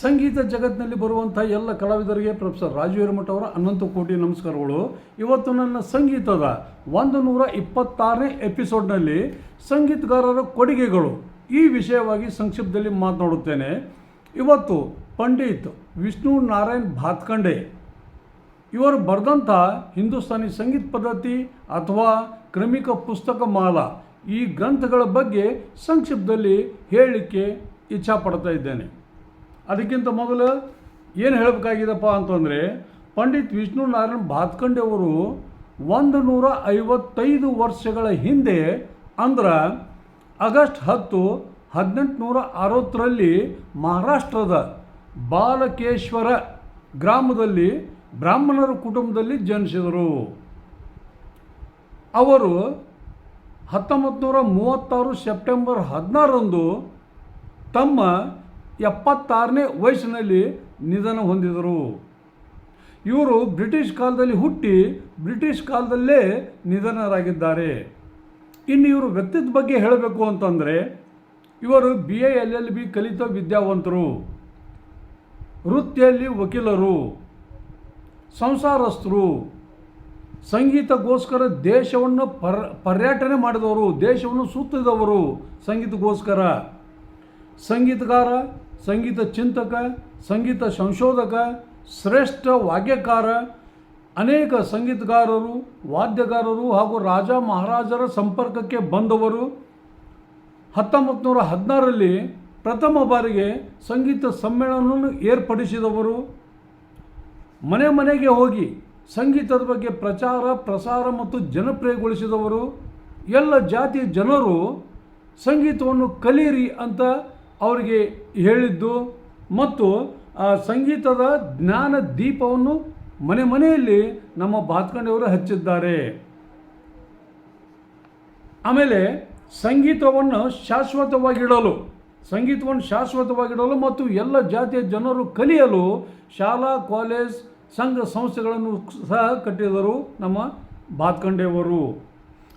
ಸಂಗೀತ ಜಗತ್ತಿನಲ್ಲಿ ಬರುವಂಥ ಎಲ್ಲ ಕಲಾವಿದರಿಗೆ ಪ್ರೊಫೆಸರ್ ರಾಜು ಹಿರಮಠ ಅವರ ಅನಂತ ಕೋಟಿ ನಮಸ್ಕಾರಗಳು. ಇವತ್ತು ನನ್ನ ಸಂಗೀತದ ಒಂದು ನೂರ ಇಪ್ಪತ್ತಾರನೇ ಎಪಿಸೋಡ್ನಲ್ಲಿ ಸಂಗೀತಗಾರರ ಕೊಡುಗೆಗಳು ಈ ವಿಷಯವಾಗಿ ಸಂಕ್ಷಿಪ್ತದಲ್ಲಿ ಮಾತನಾಡುತ್ತೇನೆ. ಇವತ್ತು ಪಂಡಿತ್ ವಿಷ್ಣು ನಾರಾಯಣ್ ಭಾತ್ಕಂಡೆ ಇವರು ಬರೆದಂಥ ಹಿಂದೂಸ್ತಾನಿ ಸಂಗೀತ ಪದ್ಧತಿ ಅಥವಾ ಕ್ರಮಿಕ ಪುಸ್ತಕ ಮಾಲ ಈ ಗ್ರಂಥಗಳ ಬಗ್ಗೆ ಸಂಕ್ಷಿಪ್ತದಲ್ಲಿ ಹೇಳಲಿಕ್ಕೆ ಇಚ್ಛಾಪಡ್ತಾ ಇದ್ದೇನೆ. ಅದಕ್ಕಿಂತ ಮೊದಲು ಏನು ಹೇಳಬೇಕಾಗಿದೆಪ್ಪ ಅಂತಂದರೆ ಪಂಡಿತ್ ವಿಷ್ಣು ನಾರಾಯಣ್ ಭಾತ್ಕಂಡೆ ಅವರು ಒಂದು ನೂರ ಐವತ್ತೈದು ವರ್ಷಗಳ ಹಿಂದೆ ಅಂದ್ರೆ ಆಗಸ್ಟ್ ಹತ್ತು ಹದಿನೆಂಟುನೂರ ಅರವತ್ತರಲ್ಲಿ ಮಹಾರಾಷ್ಟ್ರದ ಬಾಲಕೇಶ್ವರ ಗ್ರಾಮದಲ್ಲಿ ಬ್ರಾಹ್ಮಣರ ಕುಟುಂಬದಲ್ಲಿ ಜನಿಸಿದರು. ಅವರು ಹತ್ತೊಂಬತ್ತು ನೂರ ಮೂವತ್ತಾರು ಸೆಪ್ಟೆಂಬರ್ ಹದಿನಾರರಂದು ತಮ್ಮ ಎಪ್ಪತ್ತಾರನೇ ವಯಸ್ಸಿನಲ್ಲಿ ನಿಧನ ಹೊಂದಿದರು. ಇವರು ಬ್ರಿಟಿಷ್ ಕಾಲದಲ್ಲಿ ಹುಟ್ಟಿ ಬ್ರಿಟಿಷ್ ಕಾಲದಲ್ಲೇ ನಿಧನರಾಗಿದ್ದಾರೆ. ಇನ್ನು ಇವರು ವ್ಯಕ್ತಿತ್ವ ಬಗ್ಗೆ ಹೇಳಬೇಕು ಅಂತಂದರೆ, ಇವರು B A L L B ಕಲಿತ ವಿದ್ಯಾವಂತರು, ವೃತ್ತಿಯಲ್ಲಿ ವಕೀಲರು, ಸಂಸಾರಸ್ಥರು, ಸಂಗೀತಕ್ಕೋಸ್ಕರ ದೇಶವನ್ನು ಪರ್, ಪರ್ಯಟನೆ ಮಾಡಿದವರು, ದೇಶವನ್ನು ಸುತ್ತಿದವರು ಸಂಗೀತಕ್ಕೋಸ್ಕರ. ಸಂಗೀತಗಾರ ಸಂಗೀತ ಚಿಂತಕ, ಸಂಗೀತ ಸಂಶೋಧಕ, ಶ್ರೇಷ್ಠ ವಾದ್ಯಕಾರ ಅನೇಕ ಸಂಗೀತಗಾರರು, ವಾದ್ಯಗಾರರು ಹಾಗೂ ರಾಜ ಮಹಾರಾಜರ ಸಂಪರ್ಕಕ್ಕೆ ಬಂದವರು. ಹತ್ತೊಂಬತ್ತು ನೂರ ಹದಿನಾರರಲ್ಲಿ ಪ್ರಥಮ ಬಾರಿಗೆ ಸಂಗೀತ ಸಮ್ಮೇಳನವನ್ನು ಏರ್ಪಡಿಸಿದವರು. ಮನೆ ಮನೆಗೆ ಹೋಗಿ ಸಂಗೀತದ ಬಗ್ಗೆ ಪ್ರಚಾರ, ಪ್ರಸಾರ ಮತ್ತು ಜನಪ್ರಿಯಗೊಳಿಸಿದವರು. ಎಲ್ಲ ಜಾತಿ ಜನರು ಸಂಗೀತವನ್ನು ಕಲಿಯಿರಿ ಅಂತ ಅವರಿಗೆ ಹೇಳಿದ್ದು ಮತ್ತು ಆ ಸಂಗೀತದ ಜ್ಞಾನ ದೀಪವನ್ನು ಮನೆ ಮನೆಯಲ್ಲಿ ನಮ್ಮ ಬಾತ್ಕಂಡೆಯವರು ಹಚ್ಚಿದ್ದಾರೆ. ಆಮೇಲೆ ಸಂಗೀತವನ್ನು ಶಾಶ್ವತವಾಗಿಡಲು ಸಂಗೀತವನ್ನು ಶಾಶ್ವತವಾಗಿಡಲು ಮತ್ತು ಎಲ್ಲ ಜಾತಿಯ ಜನರು ಕಲಿಯಲು ಶಾಲಾ, ಕಾಲೇಜ್, ಸಂಘ ಸಂಸ್ಥೆಗಳನ್ನು ಸಹ ಕಟ್ಟಿದರು ನಮ್ಮ ಬಾತ್ಕಂಡೆಯವರು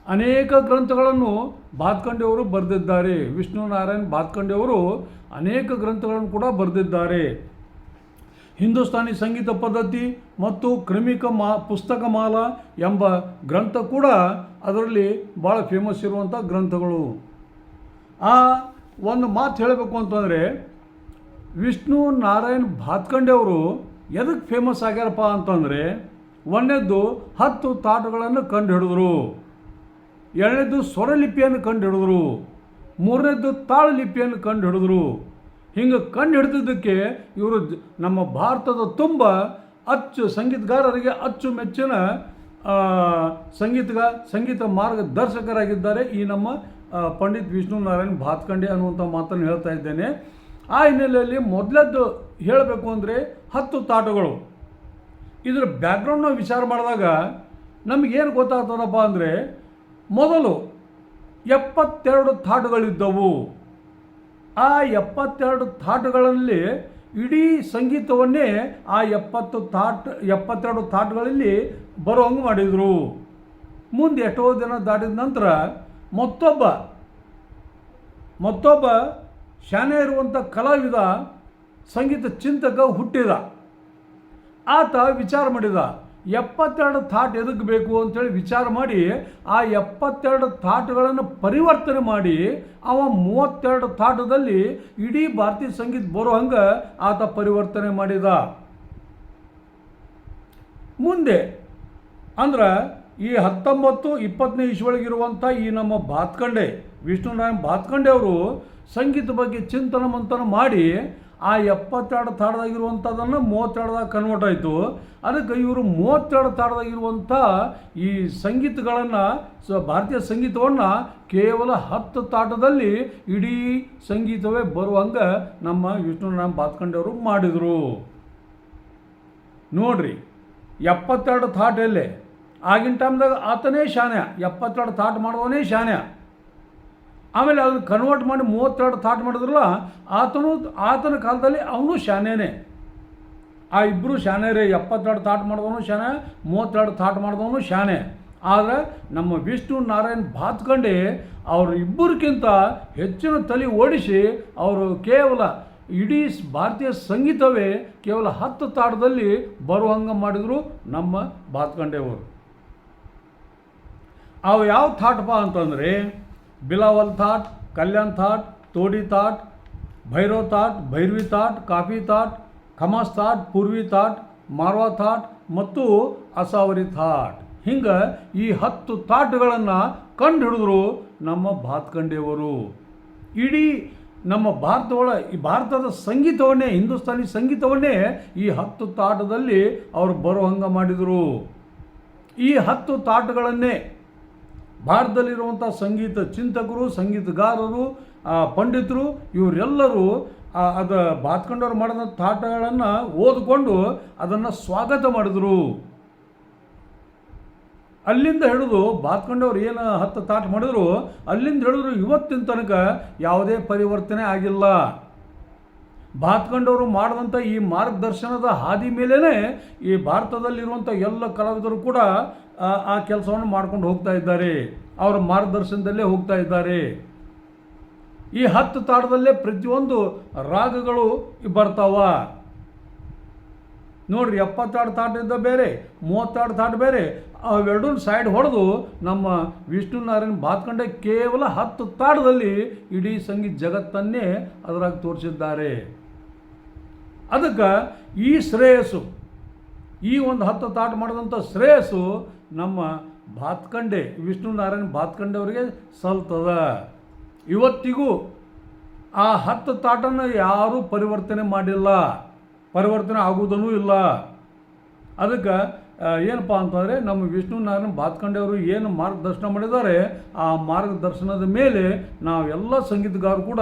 ಅನೇಕ ಗ್ರಂಥಗಳನ್ನು ಬಾತ್ಕಂಡೆಯವರು ಬರೆದಿದ್ದಾರೆ. ವಿಷ್ಣು ನಾರಾಯಣ್ ಬಾತ್ಕಂಡೆಯವರು ಅನೇಕ ಗ್ರಂಥಗಳನ್ನು ಕೂಡ ಬರೆದಿದ್ದಾರೆ. ಹಿಂದೂಸ್ತಾನಿ ಸಂಗೀತ ಪದ್ಧತಿ ಮತ್ತು ಕ್ರಮಿಕ ಮಾ ಪುಸ್ತಕ ಮಾಲ ಎಂಬ ಗ್ರಂಥ ಕೂಡ ಅದರಲ್ಲಿ ಭಾಳ ಫೇಮಸ್ ಇರುವಂಥ ಗ್ರಂಥಗಳು. ಆ ಒಂದು ಮಾತು ಹೇಳಬೇಕು ಅಂತಂದರೆ, ವಿಷ್ಣು ನಾರಾಯಣ್ ಭಾತ್ಕಂಡೆಯವರು ಎದಕ್ಕೆ ಫೇಮಸ್ ಆಗ್ಯಾರಪ್ಪ ಅಂತಂದರೆ, ಒಂದನೇದ್ದು ಹತ್ತು ತಾಟಗಳನ್ನು ಕಂಡು ಹಿಡಿದ್ರು ಎರಡನೇದು ಸ್ವರಲಿಪಿಯನ್ನು ಕಂಡು ಹಿಡಿದ್ರು ಮೂರನೇದ್ದು ತಾಳಲಿಪಿಯನ್ನು ಕಂಡು ಹಿಡಿದ್ರು ಹಿಂಗೆ ಕಂಡು ಹಿಡಿದಿದ್ದಕ್ಕೆ ಇವರು ನಮ್ಮ ಭಾರತದ ತುಂಬ ಅಚ್ಚು ಸಂಗೀತಗಾರರಿಗೆ ಅಚ್ಚು ಮೆಚ್ಚಿನ ಸಂಗೀತಗ, ಸಂಗೀತ ಮಾರ್ಗದರ್ಶಕರಾಗಿದ್ದಾರೆ ಈ ನಮ್ಮ ಪಂಡಿತ್ ವಿಷ್ಣು ನಾರಾಯಣ್ ಭಾತ್ಕಂಡೆ ಅನ್ನುವಂಥ ಮಾತನ್ನು ಹೇಳ್ತಾ ಇದ್ದೇನೆ. ಆ ಹಿನ್ನೆಲೆಯಲ್ಲಿ ಮೊದಲದ್ದು ಹೇಳಬೇಕು ಅಂದರೆ ಹತ್ತು ತಾಟಗಳು. ಇದರ ಬ್ಯಾಕ್ಗ್ರೌಂಡ್ನ ವಿಚಾರ ಮಾಡಿದಾಗ ನಮಗೇನು ಗೊತ್ತಾಗ್ತದಪ್ಪ ಅಂದರೆ ಮೊದಲು ಎಪ್ಪತ್ತೆರಡು ಥಾಟ್ಗಳಿದ್ದವು. ಆ ಎಪ್ಪತ್ತೆರಡು ಥಾಟುಗಳಲ್ಲಿ ಇಡೀ ಸಂಗೀತವನ್ನೇ ಆ ಎಪ್ಪತ್ತು ಥಾಟ್, ಎಪ್ಪತ್ತೆರಡು ಥಾಟ್ಗಳಲ್ಲಿ ಬರೋಂಗೆ ಮಾಡಿದರು. ಮುಂದೆ ಎಷ್ಟೋ ದಿನ ದಾಟಿದ ನಂತರ ಮತ್ತೊಬ್ಬ ಮತ್ತೊಬ್ಬ ಶಾನೆ ಇರುವಂಥ ಕಲಾವಿದ ಸಂಗೀತ ಚಿಂತಕ ಹುಟ್ಟಿದ. ಆತ ವಿಚಾರ ಮಾಡಿದ. ಎಪ್ಪತ್ತೆರಡು ಥಾಟ್ ಎದಕ್ಕೆ ಬೇಕು ಅಂತೇಳಿ ವಿಚಾರ ಮಾಡಿ, ಆ ಎಪ್ಪತ್ತೆರಡು ಥಾಟ್ಗಳನ್ನು ಪರಿವರ್ತನೆ ಮಾಡಿ, ಅವ ಮೂವತ್ತೆರಡು ಥಾಟದಲ್ಲಿ ಇಡೀ ಭಾರತೀಯ ಸಂಗೀತ ಬರೋ ಹಂಗೆ ಆತ ಪರಿವರ್ತನೆ ಮಾಡಿದ. ಮುಂದೆ, ಅಂದ್ರೆ ಈ ಹತ್ತೊಂಬತ್ತು, ಇಪ್ಪತ್ತನೇ ಇಸ್ವೊಳಗಿರುವಂಥ ಈ ನಮ್ಮ ಬಾತ್ಕಂಡೆ, ವಿಷ್ಣುನಾರಾಯಣ್ ಬಾತ್ಕಂಡೆ ಅವರು ಸಂಗೀತ ಬಗ್ಗೆ ಚಿಂತನ ಮಂತನ ಮಾಡಿ ಆ ಎಪ್ಪತ್ತೆರಡು ತಾಡದಾಗಿರುವಂಥದ್ದನ್ನು ಮೂವತ್ತೆರಡ್ದಾಗ ಕನ್ವರ್ಟ್ ಆಯಿತು. ಅದಕ್ಕೆ ಇವರು ಮೂವತ್ತೆರಡು ತಾಡದಾಗಿರುವಂಥ ಈ ಸಂಗೀತಗಳನ್ನು, ಸ ಭಾರತೀಯ ಸಂಗೀತವನ್ನು ಕೇವಲ ಹತ್ತು ತಾಟದಲ್ಲಿ ಇಡೀ ಸಂಗೀತವೇ ಬರುವಂಗೆ ನಮ್ಮ ವಿಷ್ಣುನಾರಾಯಣ ಬಾತ್ಕಂಡೆಯವರು ಮಾಡಿದರು. ನೋಡ್ರಿ, ಎಪ್ಪತ್ತೆರಡು ಥಾಟ್ ಎಲ್ಲೇ? ಆಗಿನ ಟೈಮ್ದಾಗ ಆತನೇ ಶಾನ್ಯ, ಎಪ್ಪತ್ತೆರಡು ಥಾಟ್ ಮಾಡಿದವನೇ ಶಾನ್ಯ. ಆಮೇಲೆ ಅದನ್ನು ಕನ್ವರ್ಟ್ ಮಾಡಿ ಮೂವತ್ತೆರಡು ಥಾಟ್ ಮಾಡಿದ್ರಲ್ಲ, ಆತನು, ಆತನ ಕಾಲದಲ್ಲಿ ಅವನು ಶಾನೇನೆ ಆ ಇಬ್ಬರು ಶಾನ್ಯರೇ ಎಪ್ಪತ್ತೆರಡು ಥಾಟ್ ಮಾಡಿದವನು ಶಾನೆ ಮೂವತ್ತೆರಡು ಥಾಟ್ ಮಾಡಿದವನು ಶಾನೆ ಆದರೆ ನಮ್ಮ ವಿಷ್ಣು ನಾರಾಯಣ್ ಭಾತ್ಕಂಡೆ ಅವರು ಇಬ್ಬರಿಗಿಂತ ಹೆಚ್ಚಿನ ತಲೆ ಓಡಿಸಿ ಅವರು ಕೇವಲ ಇಡೀ ಭಾರತೀಯ ಸಂಗೀತವೇ ಕೇವಲ ಹತ್ತು ತಾಳದಲ್ಲಿ ಬರುವಂಗೆ ಮಾಡಿದರು ನಮ್ಮ ಬಾತ್ಕಂಡೆಯವರು. ಅವು ಯಾವ ಥಾಟ್ಪ ಅಂತಂದರೆ ಬಿಲಾವಲ್ ಥಾಟ್, ಕಲ್ಯಾಣ್ ಥಾಟ್, ತೋಡಿ ಥಾಟ್, ಭೈರವ್ ಥಾಟ್, ಭೈರ್ವಿ ಥಾಟ್, ಕಾಫಿ ಥಾಟ್, ಖಮಾಸ್ ಥಾಟ್, ಪೂರ್ವಿ ಥಾಟ್, ಮಾರ್ವಾ ಥಾಟ್ ಮತ್ತು ಅಸಾವರಿ ಥಾಟ್. ಹಿಂಗೆ ಈ ಹತ್ತು ಥಾಟ್ಗಳನ್ನು ಕಂಡು ಹಿಡಿದ್ರು ನಮ್ಮ ಭಾತ್ಕಂಡೆಯವರು ಇಡೀ ನಮ್ಮ ಭಾರತದೊಳ ಈ ಭಾರತದ ಸಂಗೀತವನ್ನೇ, ಹಿಂದೂಸ್ತಾನಿ ಸಂಗೀತವನ್ನೇ ಈ ಹತ್ತು ತಾಟದಲ್ಲಿ ಅವರು ಹಂಗೆ ಮಾಡಿದರು. ಈ ಹತ್ತು ತಾಟಗಳನ್ನೇ ಭಾರತದಲ್ಲಿರುವಂಥ ಸಂಗೀತ ಚಿಂತಕರು, ಸಂಗೀತಗಾರರು ಪಂಡಿತರು, ಇವರೆಲ್ಲರೂ ಅದು ಬಾತ್ಕೊಂಡವ್ರು ಮಾಡಿದ ತಾಟಗಳನ್ನು ಓದಿಕೊಂಡು ಅದನ್ನು ಸ್ವಾಗತ ಮಾಡಿದರು. ಅಲ್ಲಿಂದ ಹಿಡಿದು ಬಾತ್ಕೊಂಡವ್ರು ಏನು ಹತ್ತು ತಾಟ ಮಾಡಿದ್ರು, ಅಲ್ಲಿಂದ ಹಿಡಿದ್ರು ಇವತ್ತಿನ ತನಕ ಯಾವುದೇ ಪರಿವರ್ತನೆ ಆಗಿಲ್ಲ. ಬಾತ್ಕೊಂಡವರು ಮಾಡಿದಂಥ ಈ ಮಾರ್ಗದರ್ಶನದ ಹಾದಿ ಮೇಲೇ ಈ ಭಾರತದಲ್ಲಿರುವಂಥ ಎಲ್ಲ ಕಲಾವಿದರು ಕೂಡ ಆ, ಕೆಲಸವನ್ನು ಮಾಡ್ಕೊಂಡು ಹೋಗ್ತಾ ಇದ್ದಾರೆ. ಅವರ ಮಾರ್ಗದರ್ಶನದಲ್ಲೇ ಹೋಗ್ತಾ ಇದ್ದಾರೆ. ಈ ಹತ್ತು ತಾಡದಲ್ಲೇ ಪ್ರತಿಯೊಂದು ರಾಗಗಳು ಬರ್ತಾವ. ನೋಡ್ರಿ ಎಪ್ಪತ್ತಾರು ತಾಟದಿಂದ ಬೇರೆ ಮೂವತ್ತಾರು ತಾಟ ಬೇರೆ ಅವೆರಡೂ ಸೈಡ್ ಹೊಡೆದು ನಮ್ಮ ವಿಷ್ಣು ನಾರಾಯಣ ಬಾತ್ಕಂಡೆ ಕೇವಲ ಹತ್ತು ತಾಡದಲ್ಲಿ ಇಡೀ ಸಂಗೀತ ಜಗತ್ತನ್ನೇ ಅದರಾಗ ತೋರಿಸಿದ್ದಾರೆ. ಅದಕ್ಕೆ ಈ ಶ್ರೇಯಸ್ಸು ಈ ಒಂದು ಹತ್ತು ತಾಟ ಮಾಡಿದಂಥ ಶ್ರೇಯಸ್ಸು ನಮ್ಮ ಬಾತ್ಕಂಡೆ ವಿಷ್ಣು ನಾರಾಯಣ ಬಾತ್ಕಂಡೆ ಅವರಿಗೆ ಸಲ್ತದ. ಇವತ್ತಿಗೂ ಆ ಹತ್ತು ತಾಟನ್ನು ಯಾರೂ ಪರಿವರ್ತನೆ ಮಾಡಿಲ್ಲ. ಪರಿವರ್ತನೆ ಆಗುವುದೂ ಇಲ್ಲ. ಅದಕ್ಕೆ ಏನಪ್ಪ ಅಂತಂದರೆ ನಮ್ಮ ವಿಷ್ಣು ನಾರಾಯಣ ಬಾತ್ಕಂಡೆಯವರು ಏನು ಮಾರ್ಗದರ್ಶನ ಮಾಡಿದ್ದಾರೆ, ಆ ಮಾರ್ಗದರ್ಶನದ ಮೇಲೆ ನಾವೆಲ್ಲ ಸಂಗೀತಗಾರರು ಕೂಡ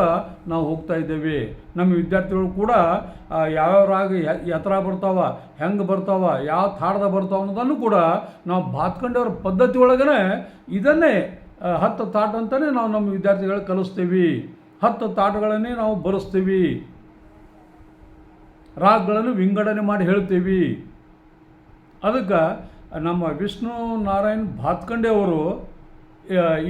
ನಾವು ಹೋಗ್ತಾ ಇದ್ದೇವೆ. ನಮ್ಮ ವಿದ್ಯಾರ್ಥಿಗಳು ಕೂಡ ಯಾವ್ಯಾವ ರಾಗ ಎತ್ತರ ಬರ್ತಾವ, ಹೆಂಗೆ ಬರ್ತಾವ, ಯಾವ ತಾಡ್ದ ಬರ್ತಾವ ಅನ್ನೋದನ್ನು ಕೂಡ ನಾವು ಬಾತ್ಕಂಡೆಯವ್ರ ಪದ್ಧತಿ ಒಳಗನೆ ಇದನ್ನೇ ಹತ್ತು ತಾಟ ಅಂತಲೇ ನಾವು ನಮ್ಮ ವಿದ್ಯಾರ್ಥಿಗಳಿಗೆ ಕಲಿಸ್ತೀವಿ. ಹತ್ತು ತಾಟಗಳನ್ನೇ ನಾವು ಬರೆಸ್ತೀವಿ. ರಾಗಗಳನ್ನು ವಿಂಗಡಣೆ ಮಾಡಿ ಹೇಳ್ತೀವಿ. ಅದಕ್ಕೆ ನಮ್ಮ ವಿಷ್ಣು ನಾರಾಯಣ್ ಭಾತ್ಕಂಡೆ ಅವರು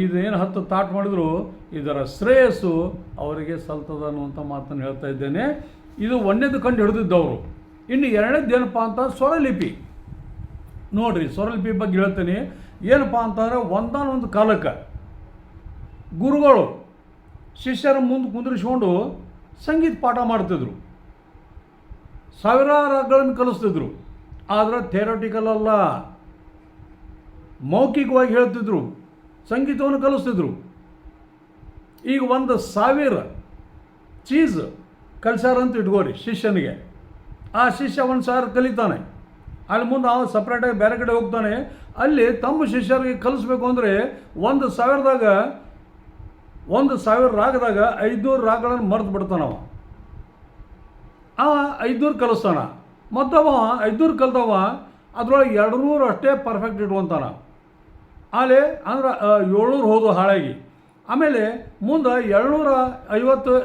ಇದೇನು ಹತ್ತು ತಾಟ್ ಮಾಡಿದ್ರು, ಇದರ ಶ್ರೇಯಸ್ಸು ಅವರಿಗೆ ಸಲ್ತದ ಅನ್ನುವಂಥ ಮಾತನ್ನು ಹೇಳ್ತಾ ಇದ್ದೇನೆ. ಇದು ಒಂದೇದು ಕಂಡು ಹಿಡಿದಿದ್ದವರು. ಇನ್ನು ಎರಡನೇದು ಏನಪ್ಪ ಅಂತ ಸ್ವರಲಿಪಿ. ನೋಡ್ರಿ, ಸ್ವರಲಿಪಿ ಬಗ್ಗೆ ಹೇಳ್ತೀನಿ. ಏನಪ್ಪ ಅಂತಂದರೆ ಒಂದಾನೊಂದು ಕಾಲಕ್ಕೆ ಗುರುಗಳು, ಶಿಷ್ಯರ ಮುಂದೆ ಕುಂದಿರಿಸ್ಕೊಂಡು ಸಂಗೀತ ಪಾಠ ಮಾಡ್ತಿದ್ರು. ಸಾವಿರಾರುಗಳನ್ನು ಕಲಿಸ್ತಿದ್ರು. ಆದರೆ ಥೇರಟಿಕಲ್ ಅಲ್ಲ. ಮೌಖಿಕವಾಗಿ ಹೇಳ್ತಿದ್ರು, ಸಂಗೀತವನ್ನು ಕಲಿಸ್ತಿದ್ರು. ಈಗ ಒಂದು ಸಾವಿರ ಚೀಸ್ ಕಲಿಸಾರಂತ ಇಟ್ಕೋರಿ ಶಿಷ್ಯನಿಗೆ. ಆ ಶಿಷ್ಯ ಒಂದು ಸಾವಿರ ಕಲಿತಾನೆ. ಅಲ್ಲಿ ಮುಂದೆ ಅವನು ಸಪ್ರೇಟಾಗಿ ಬೇರೆ ಕಡೆ ಹೋಗ್ತಾನೆ. ಅಲ್ಲಿ ತಮ್ಮ ಶಿಷ್ಯರಿಗೆ ಕಲಿಸ್ಬೇಕು ಅಂದರೆ ಒಂದು ಸಾವಿರದಾಗ, ಒಂದು ಸಾವಿರ ರಾಗದಾಗ ಐದುನೂರು ರಾಗಗಳನ್ನು ಮರೆತು ಬಿಡ್ತಾನವ. ಆ ಐದುನೂರು ಕಲಿಸ್ತಾನ. ಮತ್ತವ ಐದೂರು ಕಲ್ತವ ಅದ್ರೊಳಗೆ ಎರಡು ನೂರು ಅಷ್ಟೇ ಪರ್ಫೆಕ್ಟ್ ಇಟ್ಕೊತಾನ. ಆಲೆ ಅಂದ್ರೆ ಏಳ್ನೂರು ಹೋದು ಹಾಳಾಗಿ. ಆಮೇಲೆ ಮುಂದೆ ಏಳ್ನೂರ ಐವತ್ತು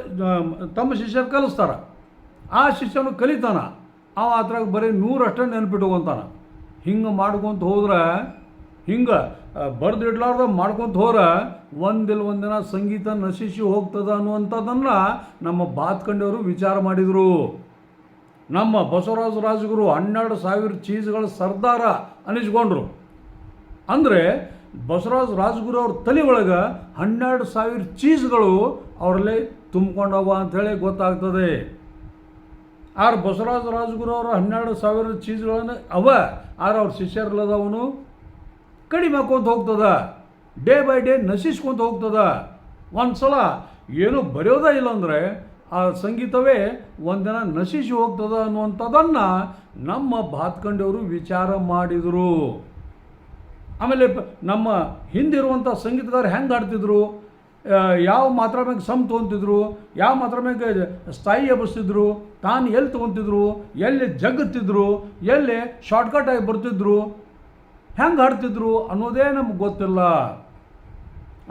ತಮ್ಮ ಶಿಷ್ಯರು ಕಲಿಸ್ತಾರ. ಆ ಶಿಷ್ಯನು ಕಲಿತಾನ. ಅವ ಅದ್ರಾಗ ಬರೀ ನೂರಷ್ಟೇ ನೆನ್ಪಿಟ್ಕೊಂತಾನ. ಹಿಂಗೆ ಮಾಡ್ಕೊತ ಹೋದ್ರೆ, ಹಿಂಗೆ ಬರೆದು ಇಡ್ಲಾರ್ದ ಮಾಡ್ಕೊಂತ ಹೋದ್ರೆ ಒಂದಿಲ್ಲ ಒಂದಿನ ಸಂಗೀತ ನಶಿಸಿ ಹೋಗ್ತದ ಅನ್ನುವಂಥದ್ದನ್ನು ನಮ್ಮ ಬಾತ್ಕಂಡವರು ವಿಚಾರ ಮಾಡಿದರು. ನಮ್ಮ ಬಸವರಾಜ ರಾಜಗುರು ಹನ್ನೆರಡು ಸಾವಿರ ಚೀಸ್ಗಳ ಸರ್ದಾರ ಅನಿಸ್ಕೊಂಡ್ರು. ಅಂದರೆ ಬಸವರಾಜ ರಾಜಗುರು ಅವ್ರ ತಲೆ ಒಳಗೆ ಹನ್ನೆರಡು ಸಾವಿರ ಚೀಸ್ಗಳು ಅವರಲ್ಲಿ ತುಂಬಿಕೊಂಡವ ಅಂಥೇಳಿ ಗೊತ್ತಾಗ್ತದೆ. ಆರು ಬಸವರಾಜ ರಾಜಗುರು ಅವರ ಹನ್ನೆರಡು ಸಾವಿರ ಚೀಸ್ಗಳನ್ನು ಅವ ಆದ್ರೆ ಅವ್ರ ಶಿಷ್ಯರ್ಲದವನು ಕಡಿಮೆ ಹಾಕೊಂತ ಹೋಗ್ತದ. ಡೇ ಬೈ ಡೇ ನಶಿಸ್ಕೊಂತ ಹೋಗ್ತದ. ಒಂದು ಸಲ ಏನೂ ಬರೆಯೋದೇ ಇಲ್ಲ ಅಂದರೆ ಆ ಸಂಗೀತವೇ ಒಂದಿನ ನಶಿಸಿ ಹೋಗ್ತದ ಅನ್ನುವಂಥದ್ದನ್ನು ನಮ್ಮ ಬಾತ್ಕಂಡಿಯವರು ವಿಚಾರ ಮಾಡಿದರು. ಆಮೇಲೆ ನಮ್ಮ ಹಿಂದಿರುವಂಥ ಸಂಗೀತಗಾರರು ಹೆಂಗೆ ಆಡ್ತಿದ್ರು ಯಾವ ಮಾತ್ರ ಮ್ಯಾಗೆ ಸಮ್ ತೊಗೊಂತಿದ್ರು? ಯಾವ ಮಾತ್ರ ಮ್ಯಾಗೆ ಸ್ಥಾಯಿ ಎಬ್ಬಿಸ್ತಿದ್ರು? ತಾನು ಎಲ್ಲಿ ತೊಗೊತಿದ್ರು? ಎಲ್ಲಿ ಜಗ್ಗುತ್ತಿದ್ರು? ಎಲ್ಲಿ ಶಾರ್ಟ್ಕಟ್ ಆಗಿ ಬರ್ತಿದ್ರು? ಹೆಂಗೆ ಆಡ್ತಿದ್ರು ಅನ್ನೋದೇ ನಮ್ಗೆ ಗೊತ್ತಿಲ್ಲ.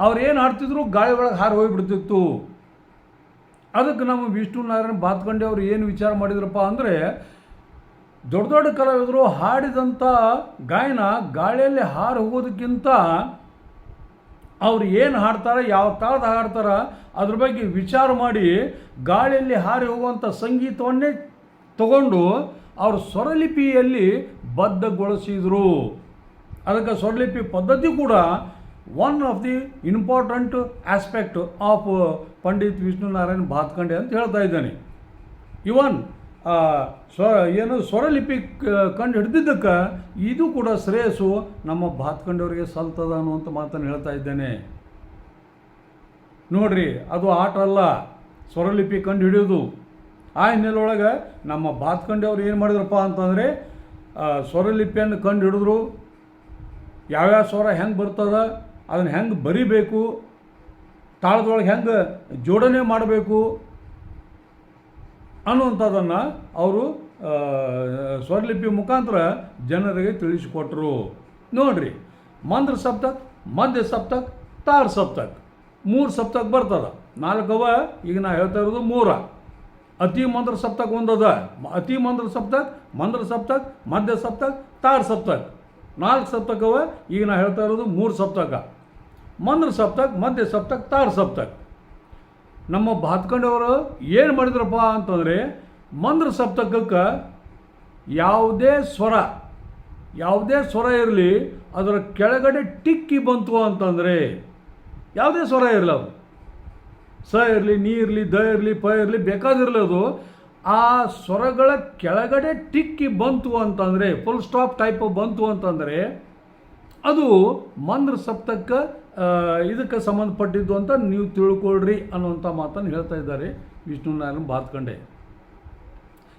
ಅವ್ರು ಏನು ಆಡ್ತಿದ್ರು ಗಾಳಿ ಒಳಗೆ ಹಾರಿ ಹೋಗಿಬಿಡ್ತಿತ್ತು. ಅದಕ್ಕೆ ನಮ್ಮ ವಿಷ್ಣು ನಾರಾಯಣ ಬಾತ್ಕಂಡೆ ಅವರು ಏನು ವಿಚಾರ ಮಾಡಿದ್ರಪ್ಪ ಅಂದರೆ, ದೊಡ್ಡ ದೊಡ್ಡ ಕಲಾವಿದರು ಹಾಡಿದಂಥ ಗಾಯನ ಗಾಳಿಯಲ್ಲಿ ಹಾರು ಹೋಗೋದಕ್ಕಿಂತ ಅವ್ರು ಏನು ಹಾಡ್ತಾರೆ, ಯಾವ ತಾಳದ ಹಾಡ್ತಾರೆ, ಅದ್ರ ಬಗ್ಗೆ ವಿಚಾರ ಮಾಡಿ ಗಾಳಿಯಲ್ಲಿ ಹಾರಿ ಹೋಗುವಂಥ ಸಂಗೀತವನ್ನೇ ತಗೊಂಡು ಅವರು ಸ್ವರಲಿಪಿಯಲ್ಲಿ ಬದ್ಧಗೊಳಿಸಿದರು. ಅದಕ್ಕೆ ಸ್ವರಲಿಪಿ ಪದ್ಧತಿ ಕೂಡ one of the important aspect of Pandit Vishnu Narayan Bhatkhande ಅಂತ ಹೇಳ್ತಾ ಇದ್ದಾನೆ. ಇವನ್ ಸ್ವ, ಏನು ಸ್ವರಲಿಪಿ ಕಂಡು ಹಿಡ್ದಿದ್ದಕ್ಕೆ, ಇದು ಕೂಡ ಶ್ರೇಯಸ್ಸು ನಮ್ಮ ಭಾತ್ಕಂಡವರಿಗೆ ಸಲ್ತದ ಅನ್ನುವಂಥ ಮಾತನ್ನು ಹೇಳ್ತಾ ಇದ್ದೇನೆ. ನೋಡ್ರಿ, ಅದು ಆಟ ಅಲ್ಲ. ಸ್ವರಲಿಪಿ ಕಂಡು ಹಿಡಿಯೋದು. ಆ ಹಿನ್ನೆಲೆಯೊಳಗೆ ನಮ್ಮ ಬಾತ್ಕಂಡೆಯವರು ಏನು ಮಾಡಿದ್ರಪ್ಪ ಅಂತಂದರೆ ಸ್ವರಲಿಪಿಯನ್ನು ಕಂಡು ಹಿಡಿದ್ರು. ಯಾವ್ಯಾವ ಸ್ವರ ಹೆಂಗೆ ಬರ್ತದ, ಅದನ್ನು ಹೆಂಗೆ ಬರಿಬೇಕು ತಾಳದೊಳಗೆ ಹೆಂಗೆ ಜೋಡಣೆ ಮಾಡಬೇಕು ಅನ್ನುವಂಥದ್ದನ್ನು ಅವರು ಸ್ವರಲಿಪಿ ಮುಖಾಂತರ ಜನರಿಗೆ ತಿಳಿಸಿಕೊಟ್ರು. ನೋಡ್ರಿ, ಮಂದ್ರ ಸಪ್ತಕ್, ಮಧ್ಯ ಸಪ್ತಕ್ ತಾಳ ಸಪ್ತಕ್, ಮೂರು ಸಪ್ತಕ್ ಬರ್ತದ. ನಾಲ್ಕವ, ಈಗ ನಾ ಹೇಳ್ತಾ ಇರೋದು ಮೂರ. ಅತಿ ಮಂದ್ರ ಸಪ್ತಕ್ ಒಂದದ. ಅತಿ ಮಂದ್ರ ಸಪ್ತಕ್ ಮಂದ್ರ ಸಪ್ತಕ್, ಮಧ್ಯ ಸಪ್ತಕ್ ತಾಳ ಸಪ್ತಕ್. ನಾಲ್ಕು ಸಪ್ತಕವ, ಈಗ ನಾ ಹೇಳ್ತಾ ಇರೋದು ಮೂರು ಸಪ್ತಕ. ಮಂದ್ರ ಸಪ್ತಕ್, ಮಧ್ಯ ಸಪ್ತಕ್, ತಾರ ಸಪ್ತಕ್. ನಮ್ಮ ಭಾತ್ಕಂಡವರು ಏನು ಮಾಡಿದ್ರಪ್ಪ ಅಂತಂದರೆ, ಮಂದ್ರ ಸಪ್ತಕಕ್ಕೆ ಯಾವುದೇ ಸ್ವರ ಯಾವುದೇ ಸ್ವರ ಇರಲಿ, ಅದರ ಕೆಳಗಡೆ ಟಿಕ್ಕಿ ಬಂತು ಅಂತಂದರೆ, ಯಾವುದೇ ಸ್ವರ ಇರಲಿ ಅವರು ಸ ಇರಲಿ, ನೀ ಇರಲಿ, ದ ಇರಲಿ, ಪ ಇರಲಿ, ಬೇಕಾದಿರಲಿ ಅದು, ಆ ಸ್ವರಗಳ ಕೆಳಗಡೆ ಟಿಕ್ಕಿ ಬಂತು ಅಂತಂದರೆ ಫುಲ್ ಸ್ಟಾಪ್ ಟೈಪ್ ಬಂತು ಅಂತಂದರೆ, ಅದು ಮಂದ್ರ ಸಪ್ತಕ್ಕೆ ಇದಕ್ಕೆ ಸಂಬಂಧಪಟ್ಟಿದ್ದು ಅಂತ ನೀವು ತಿಳ್ಕೊಳ್ರಿ ಅನ್ನುವಂಥ ಮಾತನ್ನು ಹೇಳ್ತಾ ಇದ್ದಾರೆ ವಿಷ್ಣುನಾರಾಯಣ ಬಾತ್ಕಂಡೆ.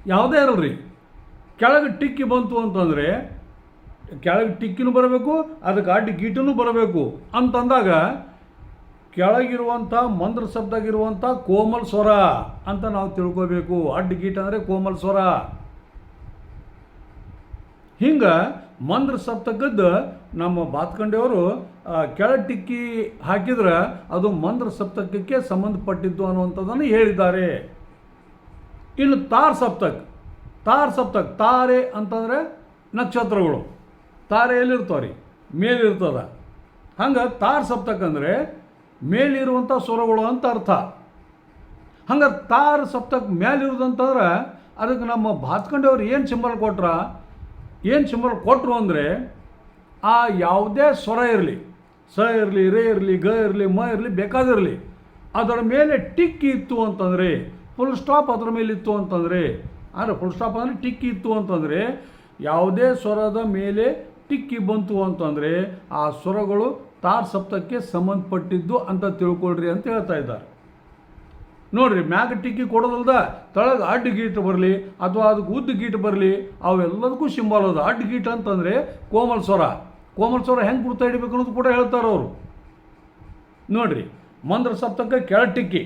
ಯಾವುದೇ ಇರಲ್ರಿ. ಕೆಳಗೆ ಟಿಕ್ಕಿ ಬಂತು ಅಂತಂದರೆ, ಕೆಳಗೆ ಟಿಕ್ಕಿನೂ ಬರಬೇಕು, ಅದಕ್ಕೆ ಅಡ್ಡಿ ಗೀಟನೂ ಬರಬೇಕು ಅಂತಂದಾಗ, ಕೆಳಗಿರುವಂಥ ಮಂದ್ರ ಶಬ್ದಾಗಿರುವಂಥ ಕೋಮಲ್ ಸ್ವರ ಅಂತ ನಾವು ತಿಳ್ಕೋಬೇಕು. ಅಡ್ಡ ಗೀಟ ಅಂದರೆ ಕೋಮಲ್ ಸ್ವರ. ಹಿಂಗೆ ಮಂದ್ರ ಸಪ್ತಕದ್ದು ನಮ್ಮ ಬಾತ್ಕಂಡೆಯವರು ಕೆಳ ಟಿಕ್ಕಿ ಹಾಕಿದ್ರೆ ಅದು ಮಂದ್ರ ಸಪ್ತಕಕ್ಕೆ ಸಂಬಂಧಪಟ್ಟಿದ್ದು ಅನ್ನುವಂಥದ್ದನ್ನು ಹೇಳಿದ್ದಾರೆ. ಇನ್ನು ತಾರ್ ಸಪ್ತಕ್ ತಾರ್ ಸಪ್ತಕ್, ತಾರೆ ಅಂತಂದರೆ ನಕ್ಷತ್ರಗಳು. ತಾರೆ ಎಲ್ಲಿರ್ತವ್ರಿ? ಮೇಲಿರ್ತದ. ಹಂಗೆ ತಾರ್ ಸಪ್ತಕ್ ಅಂದರೆ ಮೇಲಿರುವಂಥ ಸ್ವರಗಳು ಅಂತ ಅರ್ಥ. ಹಂಗೆ ತಾರ್ ಸಪ್ತಕ್ ಮೇಲಿರೋದಂತಂದ್ರೆ ಅದಕ್ಕೆ ನಮ್ಮ ಬಾತ್ಕಂಡೆಯವ್ರು ಏನು ಸಿಂಬಲ್ ಕೊಟ್ರ? ಏನು ಸಿಂಬಲ್ ಕೊಟ್ಟರು ಅಂದರೆ ಆ ಯಾವುದೇ ಸ್ವರ ಇರಲಿ, ಸ ಇರಲಿ, ರೇ ಇರಲಿ, ಗ ಇರಲಿ, ಮ ಇರಲಿ ಬೇಕಾದಿರಲಿ, ಅದರ ಮೇಲೆ ಟಿಕ್ಕಿ ಇತ್ತು ಅಂತಂದರೆ ಫುಲ್ ಸ್ಟಾಪ್ ಅದರ ಮೇಲೆ ಇತ್ತು ಅಂತಂದರೆ, ಅಂದರೆ ಫುಲ್ ಸ್ಟಾಪ್ ಅಂದರೆ ಟಿಕ್ಕಿ ಇತ್ತು ಅಂತಂದರೆ, ಯಾವುದೇ ಸ್ವರದ ಮೇಲೆ ಟಿಕ್ಕಿ ಬಂತು ಅಂತಂದರೆ, ಆ ಸ್ವರಗಳು ತಾರ್ ಸಪ್ತಕ್ಕೆ ಸಂಬಂಧಪಟ್ಟಿದ್ದು ಅಂತ ತಿಳ್ಕೊಳ್ರಿ ಅಂತ ಹೇಳ್ತಾ ಇದ್ದಾರೆ. ನೋಡ್ರಿ, ಮ್ಯಾಗ ಟಿಕ್ಕಿ ಕೊಡೋದಲ್ದ ತಳಗ ಅಡ್ಡ ಗೀಟ್ ಬರಲಿ ಅಥವಾ ಅದಕ್ಕೆ ಉದ್ದ ಗೀಟ್ ಬರಲಿ, ಅವೆಲ್ಲದಕ್ಕೂ ಸಿಂಬಲ್ ಅದು. ಅಡ್ಡ ಗೀಟ್ ಅಂತಂದರೆ ಕೋಮಲ್ ಸ್ವರ. ಕೋಮಲ್ ಸ್ವರ ಹೆಂಗೆ ಗುರುತ ಹಿಡಿಬೇಕು ಅನ್ನೋದು ಕೂಡ ಹೇಳ್ತಾರೆ ಅವರು. ನೋಡ್ರಿ, ಮಂದ್ರ ಸಪ್ತಕ ಕೆಳ ಟಿಕ್ಕಿ,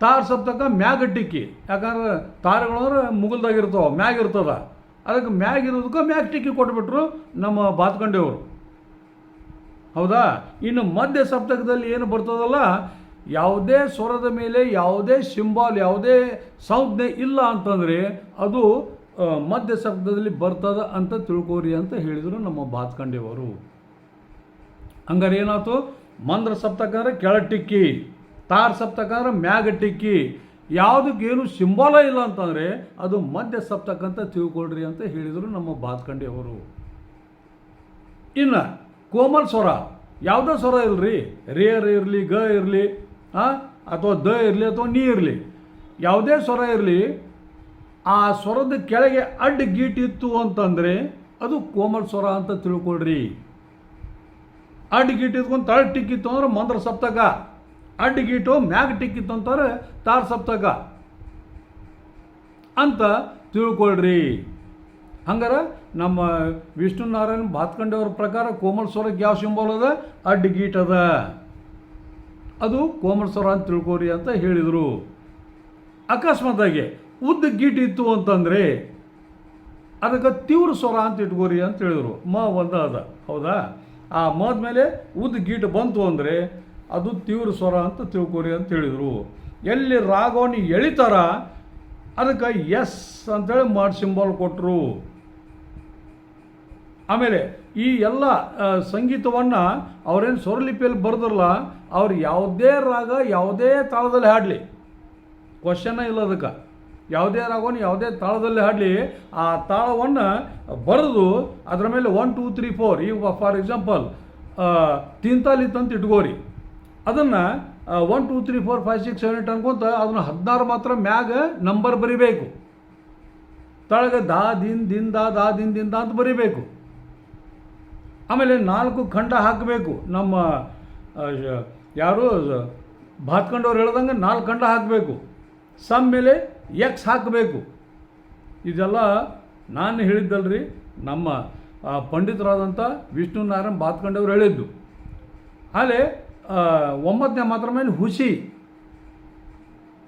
ತಾರ್ ಸಪ್ತಕ ಮ್ಯಾಗ ಟಿಕ್ಕಿ. ಯಾಕಂದ್ರೆ ತಾರಗಳು ಅಂದ್ರೆ ಮುಗುಲ್ದಾಗಿರ್ತಾವ ಮ್ಯಾಗ ಇರ್ತದ. ಅದಕ್ಕೆ ಮ್ಯಾಗ ಇರೋದಕ್ಕೆ ಮ್ಯಾಗ ಟಿಕ್ಕಿ ಕೊಟ್ಬಿಟ್ರು ನಮ್ಮ ಬಾತ್ಕಂಡೆಯವರು ಹೌದಾ? ಇನ್ನು ಮಧ್ಯ ಸಪ್ತಕದಲ್ಲಿ ಏನು ಬರ್ತದಲ್ಲ ಯಾವುದೇ ಸ್ವರದ ಮೇಲೆ ಯಾವುದೇ ಸಿಂಬಾಲ್, ಯಾವುದೇ ಸಂಜ್ಞೆ ಇಲ್ಲ ಅಂತಂದರೆ ಅದು ಮಧ್ಯ ಶಬ್ದದಲ್ಲಿ ಬರ್ತದ ಅಂತ ತಿಳ್ಕೋರಿ ಅಂತ ಹೇಳಿದರು ನಮ್ಮ ಬಾತ್ಕಂಡೆಯವರು ಹಂಗಾರೆ ಏನಾಯ್ತು? ಮಂದ್ರ ಸಪ್ತಕ ಟಿಕ್ಕಿ, ತಾರ್ ಸಪ್ತಕ ಅಂದ್ರೆ ಮ್ಯಾಗ ಟಿಕ್ಕಿ ಯಾವುದಕ್ಕೇನು ಸಿಂಬಾಲ ಇಲ್ಲ ಅಂತಂದರೆ ಅದು ಮಧ್ಯ ಸಪ್ತಕ ಅಂತ ತಿಳ್ಕೊಳ್ರಿ ಅಂತ ಹೇಳಿದರು ನಮ್ಮ ಬಾತ್ಕಂಡೆಯವರು ಇನ್ನು ಕೋಮಲ್ ಸ್ವರ, ಯಾವುದೇ ಸ್ವರ ಇಲ್ಲರಿ ರೇರ್ ಇರಲಿ, ಗ ಇರಲಿ ಅಥವಾ ದ ಇರಲಿ ಅಥವಾ ನೀ ಇರಲಿ. ಯಾವುದೇ ಸ್ವರ ಇರಲಿ, ಆ ಸ್ವರದ ಕೆಳಗೆ ಅಡ್ಡ ಗೀಟಿತ್ತು ಅಂತಂದರೆ ಅದು ಕೋಮಲ್ ಸ್ವರ ಅಂತ ತಿಳ್ಕೊಳ್ರಿ. ಅಡ್ಡ ಗೀಟ್ ಇದ್ಕೊಂಡು ತಳ ಟಿಕ್ಕಿತ್ತು ಅಂದ್ರೆ ಮಂದ್ರ ಸಪ್ತಕ. ಅಡ್ಡ ಗೀಟು ಮ್ಯಾಗ ಟಿಕ್ಕಿತ್ತು ಅಂತಾರೆ ತಾರ ಸಪ್ತಕ. ಅಂತ ತಿಳ್ಕೊಳ್ರಿ. ಹಂಗಾರೆ ನಮ್ಮ ವಿಷ್ಣು ವಿಷ್ಣುನಾರಾಯಣ ಬಾತ್ಕಂಡವ್ರ ಪ್ರಕಾರ ಕೋಮಲ್ ಸ್ವರಕ್ಕೆ ಯಾವ ಸಿಂಬಲ್ ಅದ? ಅಡ್ಡ ಗೀಟ್ ಅದ. ಅದು ಕೋಮಲ್ ಸ್ವರ ಅಂತ ತಿಳ್ಕೊರಿ ಅಂತ ಹೇಳಿದರು. ಅಕಸ್ಮಾತಾಗಿ ಉದ್ದ ಇತ್ತು ಅಂತಂದರೆ ಅದಕ್ಕೆ ತೀವ್ರ ಸ್ವರ ಅಂತ ಇಟ್ಕೋರಿ ಅಂತ ಹೇಳಿದರು. ಮ ಒಂದ ಅದ. ಹೌದಾ? ಆ ಮದ ಮೇಲೆ ಉದ್ದ ಗೀಟ್ ಬಂತು ಅಂದರೆ ಅದು ತೀವ್ರ ಸ್ವರ ಅಂತ ತಿಳ್ಕೊರಿ ಅಂತ ಹೇಳಿದರು. ಎಲ್ಲಿ ರಾಗವನ್ನು ಎಳಿತಾರ ಅದಕ್ಕೆ ಎಸ್ ಅಂತೇಳಿ ಮಾಡಿ ಸಿಂಬಲ್ ಕೊಟ್ಟರು ಆಮೇಲೆ ಈ ಎಲ್ಲ ಸಂಗೀತವನ್ನು ಅವರೇನು ಸ್ವರಲಿಪಿಯಲ್ಲಿ ಬರೆದ್ರಲ್ಲ ಅವ್ರು ಯಾವುದೇ ರಾಗ ಯಾವುದೇ ತಾಳದಲ್ಲಿ ಹಾಡಲಿ. ಇಲ್ಲ ಅದಕ್ಕೆ. ಯಾವುದೇ ರಾಗವನ್ನು ಯಾವುದೇ ತಾಳದಲ್ಲಿ ಹಾಡಲಿ, ಆ ತಾಳವನ್ನು ಬರೆದು ಅದರ ಮೇಲೆ ಒನ್ ಟೂ ತ್ರೀ ಫೋರ್ ಈಗ ಫಾರ್ ಎಕ್ಸಾಂಪಲ್ ತಿಂತಾಲಿತ್ತಂತ ಇಟ್ಕೋರಿ. ಅದನ್ನು one two three four five six seven eight ಅನ್ಕೊಂತ ಅದನ್ನು ಹದಿನಾರು ಮಾತ್ರ ಮ್ಯಾಗ ನಂಬರ್ ಬರಿಬೇಕು. ತಳಗ ದಾ ದಿನ್ ದಿನ್ ದಾ ದಾ ದಿನ್ ದಿನ್ ದಾ ಅಂತ ಬರಿಬೇಕು. ಆಮೇಲೆ ನಾಲ್ಕು ಖಂಡ ಹಾಕಬೇಕು. ನಮ್ಮ ಯಾರು ಬಾತ್ಕೊಂಡವ್ರು ಹೇಳ್ದಂಗೆ ನಾಲ್ಕು ಖಂಡ ಹಾಕಬೇಕು. ಸಮ್ ಮೇಲೆ ಎಕ್ಸ್ ಹಾಕಬೇಕು. ಇದೆಲ್ಲ ನಾನು ಹೇಳಿದ್ದಲ್ರಿ, ನಮ್ಮ ಪಂಡಿತರಾದಂಥ ವಿಷ್ಣು ನಾರಾಯಣ್ ಬಾತ್ಕೊಂಡವ್ರು ಹೇಳಿದ್ದು. ಆಮೇಲೆ ಒಂಬತ್ತನೇ ಮಾತ್ರ ಮೇಲೆ ಹುಸಿ.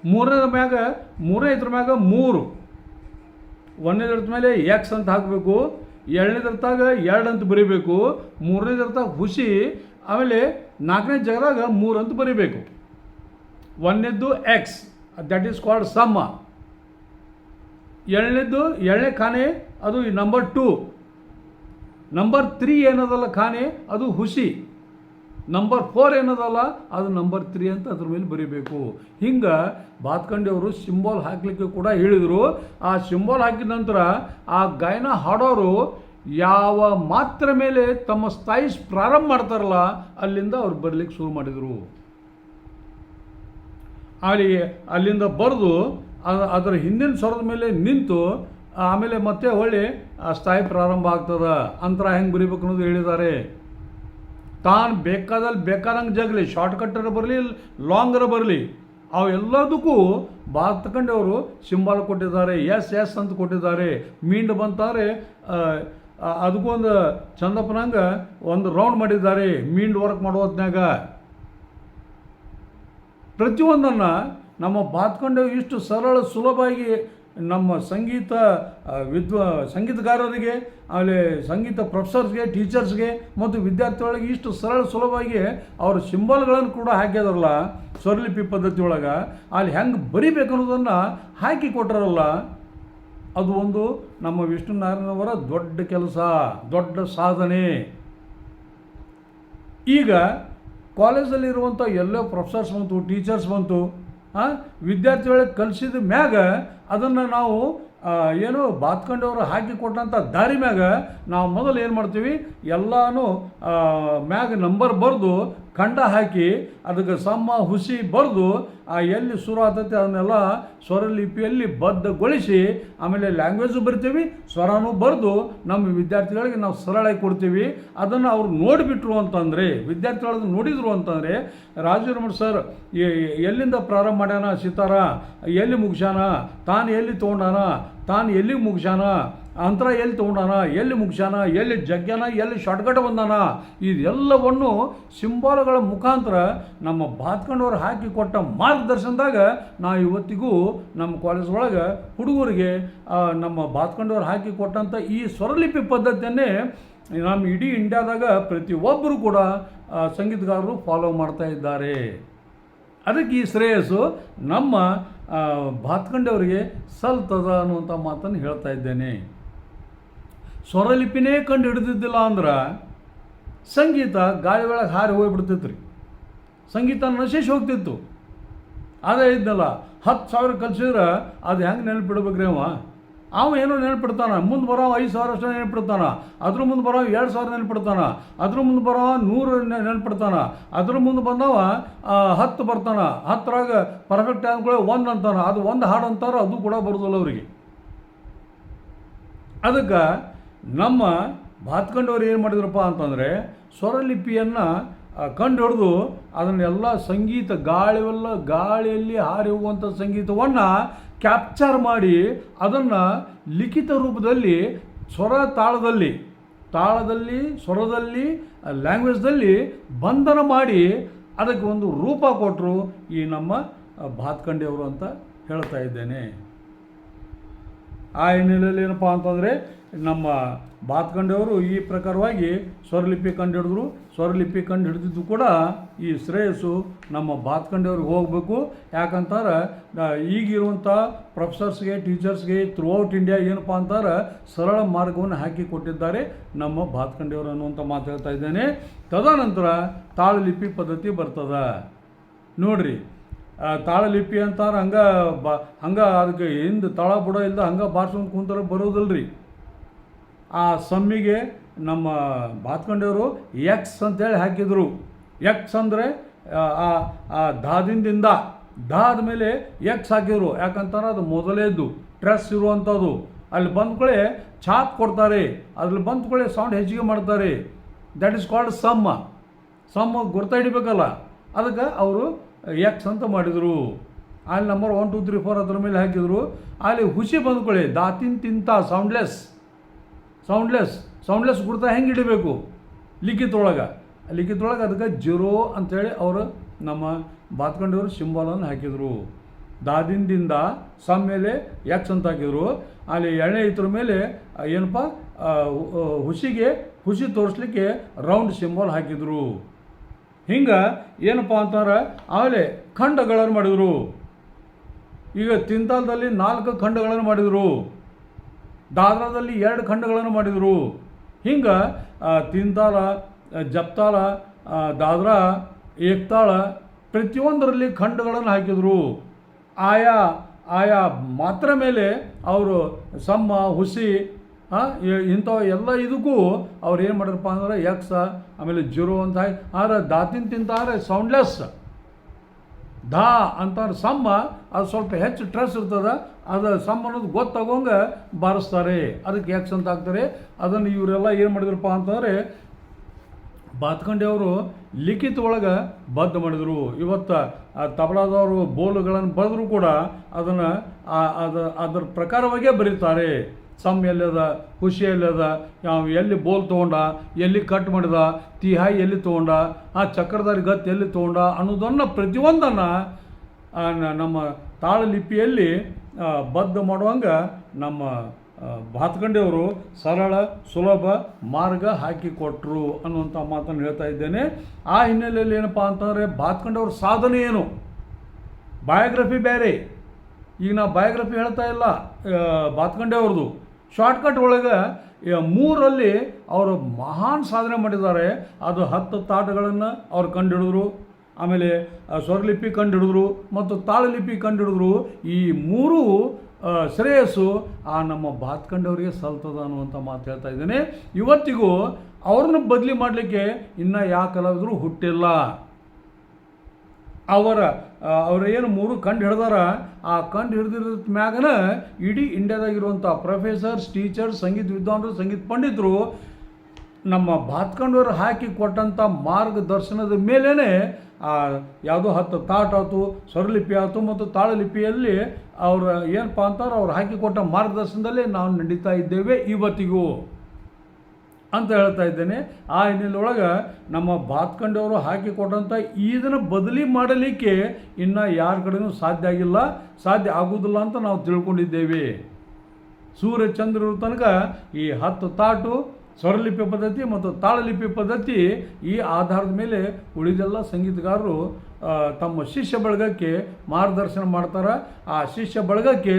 ಮೂರನೇದ್ರ ಮ್ಯಾಗ ಮೂರನೇ ಇದ್ರ ಮ್ಯಾಗ ಮೂರು. ಒಂದನೇದ್ರ ಮೇಲೆ ಎಕ್ಸ್ ಅಂತ ಹಾಕಬೇಕು, ಎರಡನೇದ್ರತಾಗ ಎರಡು ಅಂತ ಬರೀಬೇಕು, ಮೂರನೇದ್ರತಾಗ ಹುಸಿ ಆಮೇಲೆ ನಾಲ್ಕನೇ ಜಾಗದಾಗ ಮೂರು ಅಂತ ಬರೀಬೇಕು. ಒಂದನೇದ್ದು ಎಕ್ಸ್ ದಟ್ ಈಸ್ ಕಾಲ್ಡ್ ಸಮ್ಮ ಎರಡನೇದ್ದು ಎರಡನೇ ಖಾನೆ, ಅದು ನಂಬರ್ ಟೂ ನಂಬರ್ ತ್ರೀ ಏನದಲ್ಲ ಖಾನೆ, ಅದು ಹುಸಿ ನಂಬರ್ ಫೋರ್ ಏನದಲ್ಲ, ಅದು ನಂಬರ್ ತ್ರೀ ಅಂತ ಅದ್ರ ಮೇಲೆ ಬರೀಬೇಕು. ಹಿಂಗೆ ಬಾತ್ಕಂಡಿಯವರು ಸಿಂಬಾಲ್ ಹಾಕಲಿಕ್ಕೆ ಕೂಡ ಹೇಳಿದರು. ಆ ಸಿಂಬಾಲ್ ಹಾಕಿದ ನಂತರ ಆ ಗಾಯನ ಹಾಡೋರು ಯಾವ ಮಾತ್ರ ಮೇಲೆ ತಮ್ಮ ಸ್ಥಾಯಿ ಪ್ರಾರಂಭ ಮಾಡ್ತಾರಲ್ಲ, ಅಲ್ಲಿಂದ ಅವ್ರು ಬರಲಿಕ್ಕೆ ಶುರು ಮಾಡಿದರು. ಅಲ್ಲಿ ಅಲ್ಲಿಂದ ಬರೆದು ಅದರ ಹಿಂದಿನ ಸ್ವರದ ಮೇಲೆ ನಿಂತು, ಆಮೇಲೆ ಮತ್ತೆ ಹೊಳ್ಳಿ, ಆ ಸ್ಥಾಯಿ ಪ್ರಾರಂಭ ಆಗ್ತದ. ಅಂತರ ಹೆಂಗೆ ಬರಿಬೇಕು ಅನ್ನೋದು ಹೇಳಿದ್ದಾರೆ. ತಾನು ಬೇಕಾದಲ್ಲಿ ಬೇಕಾದಂಗೆ ಜಗಲಿ ಶಾರ್ಟ್ಕಟ್ಟರ ಬರಲಿ ಲಾಂಗರ ಬರಲಿ ಅವೆಲ್ಲದಕ್ಕೂ ಅವರು ಸಿಂಬಾಲ್ ಕೊಟ್ಟಿದ್ದಾರೆ. ಎಸ್ ಎಸ್ ಅಂತ ಕೊಟ್ಟಿದ್ದಾರೆ. ಮೀಂಡ್ ಬಂತಾರೆ ಅದಕ್ಕೊಂದು ಚಂದಪ್ಪನಂಗೆ ಒಂದು ರೌಂಡ್ ಮಾಡಿದ್ದಾರೆ. ಮೀಂಡ್ ವರ್ಕ್ ಮಾಡೋ ಹೊತ್ನಾಗ ಪ್ರತಿಯೊಂದನ್ನು ನಮ್ಮ ಬಾತ್ಕೊಂಡೆ ಇಷ್ಟು ಸರಳ ಸುಲಭವಾಗಿ ನಮ್ಮ ಸಂಗೀತ ವಿದ್ವ, ಸಂಗೀತಗಾರರಿಗೆ, ಆಮೇಲೆ ಸಂಗೀತ ಪ್ರೊಫೆಸರ್ಸ್ಗೆ ಟೀಚರ್ಸ್ಗೆ ಮತ್ತು ವಿದ್ಯಾರ್ಥಿಗಳಿಗೆ ಇಷ್ಟು ಸರಳ ಸುಲಭವಾಗಿ ಅವ್ರ ಸಿಂಬಲ್ಗಳನ್ನು ಕೂಡ ಹಾಕಿದಾರಲ್ಲ ಸ್ವರಲಿಪಿ ಪದ್ಧತಿ ಒಳಗೆ. ಅಲ್ಲಿ ಹೆಂಗೆ ಬರಿಬೇಕು ಅನ್ನೋದನ್ನು ಹಾಕಿ ಕೊಟ್ಟರಲ್ಲ ಅದು ಒಂದು ನಮ್ಮ ವಿಷ್ಣು ನಾರಾಯಣವರ ದೊಡ್ಡ ಕೆಲಸ, ದೊಡ್ಡ ಸಾಧನೆ. ಈಗ ಕಾಲೇಜಲ್ಲಿರುವಂಥ ಎಲ್ಲ ಪ್ರೊಫೆಸರ್ಸ್ ಬಂತು ಟೀಚರ್ಸ್ ಬಂತು ವಿದ್ಯಾರ್ಥಿಗಳಿಗೆ ಕಲಿಸಿದ ಮ್ಯಾಗ ಅದನ್ನು ನಾವು ಏನು ಬಾತ್ಕೊಂಡವರು ಹಾಕಿ ಕೊಟ್ಟಂಥ ದಾರಿ ಮ್ಯಾಗ ನಾವು ಮೊದಲು ಏನು ಮಾಡ್ತೀವಿ? ಎಲ್ಲನೂ ಮ್ಯಾಗ ನಂಬರ್ ಬರೆದು ಖಂಡ ಹಾಕಿ ಅದಕ್ಕೆ ಸಮ್ಮ ಹುಸಿ ಬರೆದು ಆ ಎಲ್ಲಿ ಶುರು ಆಗ್ತೈತೆ ಅದನ್ನೆಲ್ಲ ಸ್ವರಲಿಪಿಯಲ್ಲಿ ಬದ್ಧಗೊಳಿಸಿ ಆಮೇಲೆ ಲ್ಯಾಂಗ್ವೇಜು ಬರಿತೀವಿ, ಸ್ವರನೂ ಬರೆದು ನಮ್ಮ ವಿದ್ಯಾರ್ಥಿಗಳಿಗೆ ನಾವು ಸರಳಾಗಿ ಕೊಡ್ತೀವಿ. ಅದನ್ನು ಅವ್ರು ನೋಡಿಬಿಟ್ರು ಅಂತಂದರೆ ವಿದ್ಯಾರ್ಥಿಗಳು ನೋಡಿದರು ಅಂತಂದರೆ ರಾಜರಮಣ ಸರ್ ಎಲ್ಲಿಂದ ಪ್ರಾರಂಭ ಮಾಡ್ಯಾನ ಸಿತಾರ? ಎಲ್ಲಿ ಮುಗಿಸ್ಯಾನ? ತಾನು ಎಲ್ಲಿ ತೊಗೊಂಡಾನ? ತಾನು ಎಲ್ಲಿಗೆ ಮುಗಿಸ್ಯಾನ? ಅಂತರ ಎಲ್ಲಿ ತೊಗೊಂಡಾನ, ಎಲ್ಲಿ ಮುಗಿಸ್ಯಾನ, ಎಲ್ಲಿ ಜಗ್ಗ್ಯಾನ, ಎಲ್ಲಿ ಶಾರ್ಟ್ಕಟ್ ಬಂದಾನ, ಇದೆಲ್ಲವನ್ನು ಸಿಂಬಾಲ್ಗಳ ಮುಖಾಂತರ ನಮ್ಮ ಬಾತ್ಕೊಂಡವ್ರು ಹಾಕಿ ಕೊಟ್ಟ ಮಾರ್ಗದರ್ಶನದಾಗ ನಾವು ಇವತ್ತಿಗೂ ನಮ್ಮ ಕಾಲೇಜ್ ಒಳಗೆ ಹುಡುಗರಿಗೆ ನಮ್ಮ ಬಾತ್ಕೊಂಡವ್ರು ಹಾಕಿ ಕೊಟ್ಟಂಥ ಈ ಸ್ವರಲಿಪಿ ಪದ್ಧತಿಯನ್ನೇ ನಮ್ಮ ಇಡೀ ಇಂಡಿಯಾದಾಗ ಪ್ರತಿಯೊಬ್ಬರು ಕೂಡ ಸಂಗೀತಗಾರರು ಫಾಲೋ ಮಾಡ್ತಾ ಇದ್ದಾರೆ. ಅದಕ್ಕೆ ಈ ಶ್ರೇಯಸ್ಸು ನಮ್ಮ ಬಾತ್ಕಂಡವರಿಗೆ ಸಲ್ತದ ಅನ್ನುವಂಥ ಮಾತನ್ನು ಹೇಳ್ತಾ ಇದ್ದೇನೆ. ಸ್ವರಲಿಪಿನೇ ಕಂಡು ಹಿಡಿದಿದ್ದಿಲ್ಲ ಅಂದ್ರೆ ಸಂಗೀತ ಗಾಳಿ ಒಳಗೆ ಹಾರಿ ಹೋಗಿಬಿಡ್ತಿತ್ತು ರೀ ಸಂಗೀತ ನಶಿಸಿ ಹೋಗ್ತಿತ್ತು. ಅದೇ ಇದ್ದಲ್ಲ ಹತ್ತು ಸಾವಿರ ಕಲಿಸಿದ್ರೆ ಅದು ಹೆಂಗೆ ನೆನಪಿಡ್ಬೇಕ್ರಿ ಅವ? ಅವ ಏನೋ ನೆನಪಿಡ್ತಾನ, ಮುಂದೆ ಬರೋ ಐದು ಸಾವಿರ ಅಷ್ಟು ನೆನಪಿಡ್ತಾನ, ಅದ್ರ ಮುಂದೆ ಬರೋ ಎರಡು ಸಾವಿರ ನೆನಪಿಡ್ತಾನ, ಅದ್ರ ಮುಂದೆ ಬರೋ ನೂರು ನೆನಪಿಡ್ತಾನ, ಅದ್ರ ಮುಂದೆ ಬಂದವ ಹತ್ತು ಬರ್ತಾನ ಹತ್ತರಾಗ ಪರ್ಫೆಕ್ಟ್ ಅಂದ್ಕೊಳ್ಳಿ ಒಂದು ಅಂತಾನ, ಅದು ಒಂದು ಹಾಡು ಅಂತಾರೋ, ಅದು ಕೂಡ ಬರೋದಲ್ಲ ಅವರಿಗೆ. ಅದಕ್ಕೆ ನಮ್ಮ ಬಾತ್ಕಂಡವ್ರು ಏನು ಮಾಡಿದ್ರಪ್ಪ ಅಂತಂದರೆ ಸ್ವರಲಿಪಿಯನ್ನು ಕಂಡು ಹಿಡಿದು ಅದನ್ನೆಲ್ಲ ಸಂಗೀತ ಗಾಳಿವೆಲ್ಲ, ಗಾಳಿಯಲ್ಲಿ ಹಾರಿ ಹೋಗುವಂಥ ಸಂಗೀತವನ್ನು ಕ್ಯಾಪ್ಚರ್ ಮಾಡಿ ಅದನ್ನು ಲಿಖಿತ ರೂಪದಲ್ಲಿ ಸ್ವರ ತಾಳದಲ್ಲಿ ತಾಳದಲ್ಲಿ, ಸ್ವರದಲ್ಲಿ ಲ್ಯಾಂಗ್ವೇಜ್ದಲ್ಲಿ ಬಂಧನ ಮಾಡಿ ಅದಕ್ಕೆ ಒಂದು ರೂಪ ಕೊಟ್ಟರು ಈ ನಮ್ಮ ಭಾತ್ಕಂಡೆಯವರು ಅಂತ ಹೇಳ್ತಾ ಇದ್ದೇನೆ. ಆ ಹಿನ್ನೆಲೆಯಲ್ಲಿ ಏನಪ್ಪ ಅಂತಂದರೆ ನಮ್ಮ ಬಾತ್ಕಂಡೆಯವರು ಈ ಪ್ರಕಾರವಾಗಿ ಸ್ವರಲಿಪಿ ಕಂಡು ಹಿಡಿದ್ರು. ಸ್ವರಲಿಪಿ ಕಂಡು ಹಿಡಿದಿದ್ದು ಕೂಡ ಈ ಶ್ರೇಯಸ್ಸು ನಮ್ಮ ಬಾತ್ಕಂಡೆಯವ್ರಿಗೆ ಹೋಗಬೇಕು. ಯಾಕಂತಾರೆ ಈಗಿರುವಂಥ ಪ್ರೊಫೆಸರ್ಸ್ಗೆ, ಟೀಚರ್ಸ್ಗೆ ಥ್ರೂ ಔಟ್ ಇಂಡಿಯಾ ಏನಪ್ಪ ಅಂತಾರೆ, ಸರಳ ಮಾರ್ಗವನ್ನು ಹಾಕಿ ಕೊಟ್ಟಿದ್ದಾರೆ ನಮ್ಮ ಬಾತ್ಕಂಡೆಯವರು ಅನ್ನುವಂಥ ಮಾತು ಹೇಳ್ತಾ ಇದ್ದೇನೆ. ತದನಂತರ ತಾಳಲಿಪಿ ಪದ್ಧತಿ ಬರ್ತದೆ. ನೋಡ್ರಿ ತಾಳಲಿಪಿ ಅಂತಾರೆ ಹಂಗೆ ಬ, ಹಂಗೆ ಅದಕ್ಕೆ ಹಿಂದೆ ತಾಳ ಬುಡ ಇಲ್ದ ಹಂಗೆ ಬಾರ್ಸ್ಕೊಂಡು ಕುಂತಾರೆ ಬರೋದಿಲ್ರಿ. ಆ ಸಮ್ಮಿಗೆ ನಮ್ಮ ಬಾತ್ಕಂಡೆಯವರು ಎಕ್ಸ್ ಅಂತೇಳಿ ಹಾಕಿದರು. ಎಕ್ಸ್ ಅಂದರೆ, ಆ ಆ ದಾದಿಂದ. ದಾದ ಮೇಲೆ ಎಕ್ಸ್ ಹಾಕಿದ್ರು. ಯಾಕಂತಂದ್ರೆ ಅದು ಮೊದಲೇದ್ದು. ಟ್ರೆಸ್ ಇರುವಂಥದ್ದು. ಅಲ್ಲಿ ಬಂದ್ಕೊಳ್ಳೆ ಛಾಪ್ ಕೊಡ್ತಾರೆ. ಅದ್ರಲ್ಲಿ ಬಂದ್ಕೊಳ್ಳೆ ಸೌಂಡ್ ಹೆಚ್ಚಿಗೆ ಮಾಡ್ತಾರೆ. That is called ಸಮ್ಮ. ಸಮ್ಮ ಗುರ್ತ ಹಿಡಿಬೇಕಲ್ಲ. ಅದಕ್ಕೆ ಅವರು ಎಕ್ಸ್ ಅಂತ ಮಾಡಿದರು. ಅಲ್ಲಿ number one two three four ಅದ್ರ ಮೇಲೆ ಹಾಕಿದರು. ಅಲ್ಲಿ ಹುಸಿ ಬಂದ್ಕೊಳ್ಳಿ ದಾತಿನ್ ತಿಂತ ಸೌಂಡ್ಲೆಸ್ ಸೌಂಡ್ಲೆಸ್ ಸೌಂಡ್ಲೆಸ್ ಗುರ್ತ ಹೆಂಗೆ ಹಿಡಿಬೇಕು? ಲಿಖಿತೊಳಗೆ. ಲಿಖಿತೊಳಗೆ ಅದಕ್ಕೆ ಜೀರೋ ಅಂಥೇಳಿ ಅವರು ನಮ್ಮ ಬಾತ್ಕಂಡಿಯವರು ಸಿಂಬಲನ್ನು ಹಾಕಿದರು. ದಾದಿಂದಿಂದ ಸಮ್ ಮೇಲೆ ಎಕ್ಸ್ ಅಂತ ಹಾಕಿದರು. ಅಲ್ಲಿ ಎಣ್ಣೆ ಇದ್ರ ಮೇಲೆ ಏನಪ್ಪ ಹುಸಿಗೆ ಹುಸಿ ತೋರಿಸ್ಲಿಕ್ಕೆ ರೌಂಡ್ ಸಿಂಬಲ್ ಹಾಕಿದರು. ಹಿಂಗೆ ಏನಪ್ಪ ಅಂತಂದ್ರೆ ಆಮೇಲೆ ಖಂಡಗಳನ್ನು ಮಾಡಿದರು. ಈಗ ತಿಂತಾಲದಲ್ಲಿ ನಾಲ್ಕು ಖಂಡಗಳನ್ನು ಮಾಡಿದರು. ದಾದ್ರಾದಲ್ಲಿ ಎರಡು ಖಂಡಗಳನ್ನು ಮಾಡಿದರು. ಹಿಂಗೆ ತಿಂತಾಳ ಜಪ್ತಾಳ ದಾದ್ರಾ, ಏಕ್ತಾಳ, ಪ್ರತಿಯೊಂದರಲ್ಲಿ ಖಂಡಗಳನ್ನು ಹಾಕಿದರು. ಆಯಾ ಆಯಾ ಮಾತ್ರ ಮೇಲೆ ಅವರು ಸಮ್ಮ, ಹುಸಿ ಇಂಥ ಎಲ್ಲ ಇದಕ್ಕೂ ಅವ್ರು ಏನು ಮಾಡಿದ್ರಪ್ಪ ಅಂದ್ರೆ ಎಕ್ಸ, ಆಮೇಲೆ ಜೀರೋ ಅಂತ ಆದ್ರೆ ದಾತಿನ ತಿಂತಾರೆ, ಸೌಂಡ್ಲೆಸ್. ದಾ ಅಂತಾರೆ ಸಮ್ಮ, ಅದು ಸ್ವಲ್ಪ ಹೆಚ್ಚು ಟ್ರೆಸ್ ಇರ್ತದೆ, ಅದು ಸಮ್ಮ ಅನ್ನೋದು ಗೊತ್ತಾಗೋಂಗೆ ಬಾರಿಸ್ತಾರೆ. ಅದಕ್ಕೆ ಎಕ್ಸ್ ಅಂತ ಹಾಕ್ತಾರೆ ಅದನ್ನು ಇವರೆಲ್ಲ ಏನು ಮಾಡಿದ್ರಪ್ಪ ಅಂತಂದರೆ, ಬಾತ್ಕಂಡೆಯವರು ಲಿಖಿತ ಒಳಗೆ ಬದ್ಧ ಮಾಡಿದರು. ಇವತ್ತು ಆ ತಬಲಾದವರು ಬೋಲುಗಳನ್ನು ಬರೆದರೂ ಕೂಡ ಅದನ್ನು ಅದು ಅದರ ಪ್ರಕಾರವಾಗೇ ಬರೀತಾರೆ. ಸಮ್ ಎಲ್ಲದ, ಖುಷಿ ಎಲ್ಲದ ಎಲ್ಲಿ ಬೋಲ್ ತೊಗೊಂಡ, ಎಲ್ಲಿ ಕಟ್ ಮಾಡಿದ ತಿಹಾಯಿ ಎಲ್ಲಿ ತೊಗೊಂಡ, ಆ ಚಕ್ರಧಾರಿ ಗತ್ ಎಲ್ಲಿ ತೊಗೊಂಡ ಅನ್ನೋದನ್ನು ಪ್ರತಿಯೊಂದನ್ನು ನಮ್ಮ ತಾಳಲಿಪಿಯಲ್ಲಿ ಬದ್ಧ ಮಾಡುವಂಗೆ ನಮ್ಮ ಭಾತ್ಕಂಡೆಯವರು ಸರಳ, ಸುಲಭ ಮಾರ್ಗ ಹಾಕಿಕೊಟ್ರು ಅನ್ನುವಂಥ ಮಾತನ್ನು ಹೇಳ್ತಾ ಇದ್ದೇನೆ. ಆ ಹಿನ್ನೆಲೆಯಲ್ಲಿ ಏನಪ್ಪ ಅಂತಂದರೆ ಭಾತ್ಕಂಡೆಯವ್ರ ಸಾಧನೆ ಏನು? ಬಯೋಗ್ರಫಿ ಬೇರೆ. ಈಗ ನಾವು ಬಯೋಗ್ರಫಿ ಹೇಳ್ತಾ ಇಲ್ಲ ಬಾತ್ಕಂಡೆ ಅವ್ರದ್ದು ಶಾರ್ಟ್ಕಟ್ ಒಳಗೆ ಮೂರಲ್ಲಿ ಅವರು ಮಹಾನ್ ಸಾಧನೆ ಮಾಡಿದ್ದಾರೆ. ಅದು ಹತ್ತು ತಾಟಗಳನ್ನು ಅವ್ರು ಕಂಡುಹಿಡಿದ್ರು ಆಮೇಲೆ ಸ್ವರಲಿಪಿ ಕಂಡುಹಿಡಿದ್ರು ಮತ್ತು ತಾಳಲಿಪಿ ಕಂಡುಹಿಡಿದ್ರು ಈ ಮೂರು ಶ್ರೇಯಸ್ಸು ಆ ನಮ್ಮ ಬಾತ್ಕಂಡವರಿಗೆ ಸಲ್ತದ ಅನ್ನುವಂಥ ಮಾತು ಹೇಳ್ತಾ ಇದ್ದೇನೆ. ಇವತ್ತಿಗೂ ಅವ್ರನ್ನ ಬದಲಿ ಮಾಡಲಿಕ್ಕೆ ಇನ್ನೂ ಯಾವ ಕಲಾವಿದರು ಹುಟ್ಟಿಲ್ಲ. ಅವರ ಅವರ ಅವ್ರ ಏನು ಮೂರು ಕಂಡು ಹಿಡ್ದಾರ, ಆ ಕಂಡು ಹಿಡ್ದಿರೋ ಮ್ಯಾಗನ ಇಡೀ ಇಂಡಿಯಾದಾಗಿರುವಂಥ ಪ್ರೊಫೆಸರ್ಸ್, ಟೀಚರ್ಸ್, ಸಂಗೀತ ವಿದ್ವಾಂಸರು ಸಂಗೀತ ಪಂಡಿತರು ನಮ್ಮ ಬಾತ್ಕಂಡವರು ಹಾಕಿ ಕೊಟ್ಟಂಥ ಮಾರ್ಗದರ್ಶನದ ಮೇಲೇ ಯಾವುದೋ ಹತ್ತು ತಾಟ್ ಆಯ್ತು, ಸ್ವರಲಿಪಿ ಆಯ್ತು ಮತ್ತು ತಾಳಲಿಪಿಯಲ್ಲಿ ಅವರು ಏನಪ್ಪ ಅಂತಾರೆ ಅವ್ರು ಹಾಕಿಕೊಟ್ಟ ಮಾರ್ಗದರ್ಶನದಲ್ಲಿ ನಾವು ನಡೀತಾ ಇದ್ದೇವೆ ಇವತ್ತಿಗೂ. ಅಂತ ಹೇಳ್ತಾ ಇದ್ದೇನೆ. ಆ ಹಿನ್ನೆಲೆಯೊಳಗೆ ನಮ್ಮ ಬಾತ್ಕಂಡವರು ಹಾಕಿಕೊಟ್ಟಂಥ ಇದನ್ನು ಬದಲಿ ಮಾಡಲಿಕ್ಕೆ ಇನ್ನು ಯಾರ ಕಡೆಯೂ ಸಾಧ್ಯ ಆಗಿಲ್ಲ. ಸಾಧ್ಯ ಆಗುವುದಿಲ್ಲ ಅಂತ ನಾವು ತಿಳ್ಕೊಂಡಿದ್ದೇವೆ. ಸೂರ್ಯ ಚಂದ್ರರ ತನಕ ಈ ಹತ್ತು ತಾಟು, ಸ್ವರಲಿಪಿ ಪದ್ಧತಿ ಮತ್ತು ತಾಳಲಿಪಿ ಪದ್ಧತಿ ಈ ಆಧಾರದ ಮೇಲೆ ಉಳಿದೆಲ್ಲ ಸಂಗೀತಗಾರರು ತಮ್ಮ ಶಿಷ್ಯ ಬಳಗಕ್ಕೆ ಮಾರ್ಗದರ್ಶನ ಮಾಡ್ತಾರೆ. ಆ ಶಿಷ್ಯ ಬಳಗಕ್ಕೆ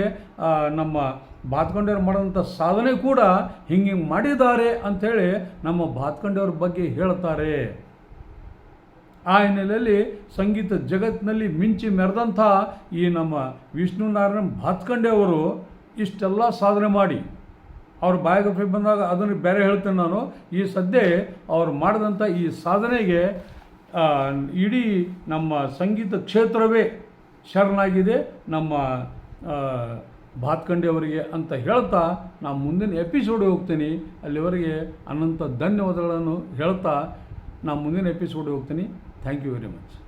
ನಮ್ಮ ಬಾತ್ಕಂಡೆಯವ್ರು ಮಾಡೋಂಥ ಸಾಧನೆ ಕೂಡ ಹಿಂಗೆ ಹಿಂಗೆ ಮಾಡಿದ್ದಾರೆ ಅಂಥೇಳಿ ನಮ್ಮ ಬಾತ್ಕಂಡೆಯವ್ರ ಬಗ್ಗೆ ಹೇಳ್ತಾರೆ. ಆ ಹಿನ್ನೆಲೆಯಲ್ಲಿ ಸಂಗೀತ ಜಗತ್ತಿನಲ್ಲಿ ಮಿಂಚಿ ಮೆರೆದಂಥ ಈ ನಮ್ಮ ವಿಷ್ಣು ನಾರಾಯಣ ಭಾತ್ಕಂಡೆ ಅವರು ಇಷ್ಟೆಲ್ಲ ಸಾಧನೆ ಮಾಡಿ. ಅವ್ರ ಬಯೋಗ್ರಫಿ ಬಂದಾಗ ಅದನ್ನು ಬೇರೆ ಹೇಳ್ತೇನೆ ನಾನು. ಈ ಸದ್ಯ ಅವ್ರು ಮಾಡಿದಂಥ ಈ ಸಾಧನೆಗೆ ಇಡೀ ನಮ್ಮ ಸಂಗೀತ ಕ್ಷೇತ್ರವೇ ಶರಣಾಗಿದೆ. ನಮ್ಮ ಭಾತ್ಕಂಡೆ ಅವರಿಗೆ ಅಂತ ಹೇಳ್ತಾ ನಾನು ಮುಂದಿನ ಎಪಿಸೋಡ್ ಹೋಗ್ತೀನಿ. ಅಲ್ಲಿವರೆಗೆ ಅನಂತ ಧನ್ಯವಾದಗಳನ್ನು ಹೇಳ್ತಾ ನಾನು ಮುಂದಿನ ಎಪಿಸೋಡ್ ಹೋಗ್ತೀನಿ. Thank you very much